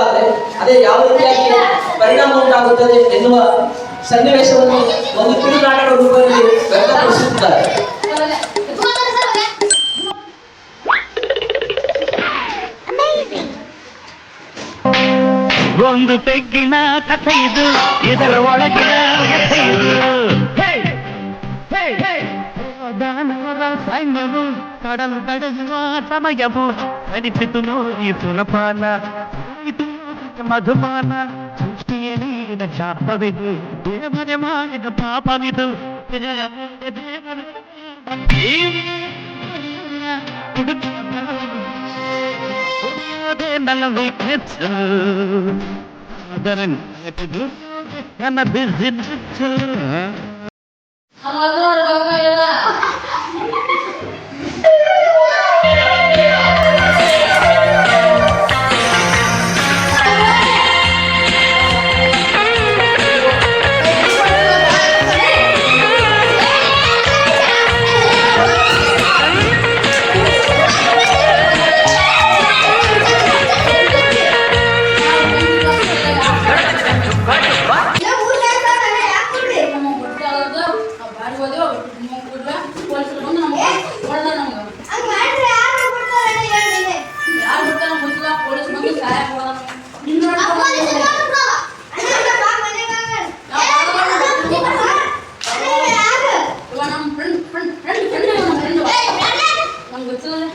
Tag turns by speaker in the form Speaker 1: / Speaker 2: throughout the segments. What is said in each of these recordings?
Speaker 1: ಆದ್ರೆ ಅದೇ ಯಾವ ರೀತಿಯಾಗಿ ಪರಿಣಾಮ ಉಂಟಾಗುತ್ತದೆ ಎನ್ನುವ ಸನ್ನಿವೇಶವನ್ನು ಒಂದು ಕಿರುನಾಟಕ ರೂಪದಲ್ಲಿ ವ್ಯಕ್ತಪಡಿಸುತ್ತಾರೆ
Speaker 2: ಒಂದು ಪೆಗ್ಗಿನ ಕಥೆ ಇದು ಇದರ ಒಳಗಿನ ಕಥೆ ಇದು ದಾನವರ ಸೈನ್ಯವು ಕಡಲು ನಡೆಸುವ ಸಮಯವು ಕಲಿಸಿತು ನೋಡಿ
Speaker 3: ಸುಲಭಾನ
Speaker 4: മധുമാന സൃഷ്ടിയനീന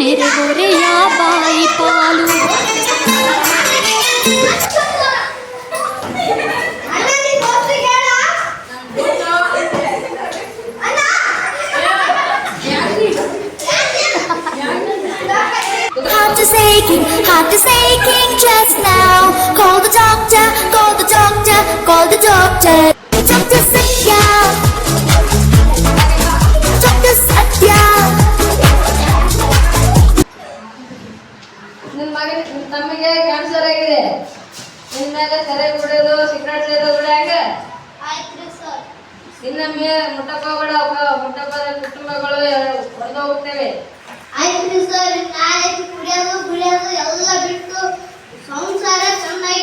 Speaker 4: నెరవొరయా బాయి పాలు
Speaker 3: Heart is aching, heart is aching just now. Call the doctor, call the doctor, call the doctor.
Speaker 4: ನಮಗೆ ಕ್ಯಾನ್ಸರ್ ಆಗಿದೆ ಮೇಲೆ ಸೆರೆ ಕುಡಿಯೋದು ಸಿಗರೇಟ್ ಸೇರೋದು ಹೇಗ ಇನ್ನೊಮ್ಮೆ ಮುಟ್ಟಪ್ಪ ಕೂಡ ಮುಟ್ಟಪ್ಪದ ಕುಟುಂಬಗಳು ಹೊಡೆದು
Speaker 5: ಆಯ್ತು ಸರ್ ಕುಡಿಯೋದು ಕುಡಿಯೋದು ಎಲ್ಲ ಬಿಟ್ಟು ಸಂಸಾರ ಚೆನ್ನಾಗಿ